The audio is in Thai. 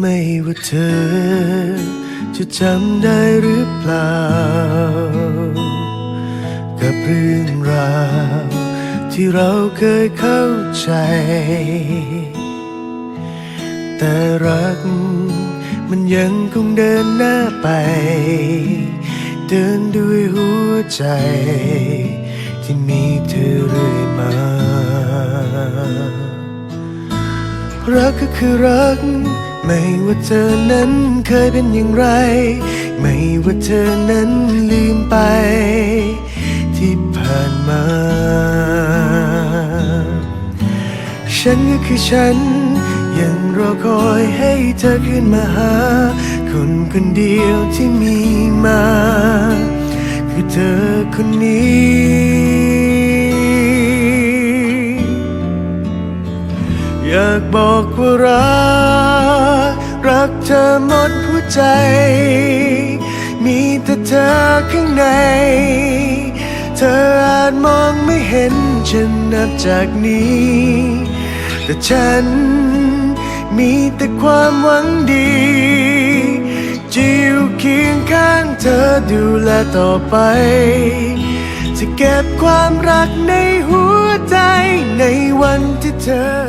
ไม่ว่าเธอ จะจำได้หรือเปล่า กับเรื่องราว ที่เราเคยเข้าใจ แต่รักมันยังคงเดินหน้าไป เดินด้วยหัวใจ ที่มีเธอเรื่อยมา รักก็คือรัก ไม่ว่าเธอนั้นเคยเป็นอย่างไร ไม่ว่าเธอนั้นลืมไป ที่ผ่านมา ฉันก็คือฉัน ยังรอคอยให้เธอขึ้นมาหา คนคนเดียวที่มีมา คือเธอคนนี้อยากบอกว่ารัก รักเธอหมดหัวใจ มีแต่เธอข้างใน เธออาจมองไม่เห็นฉันนับจากนี้ แต่ฉันมีแต่ความหวังดีจะอยู่เคียงข้างเธอดูแลต่อไป จะเก็บความรักในหัวใจในวันที่เธอ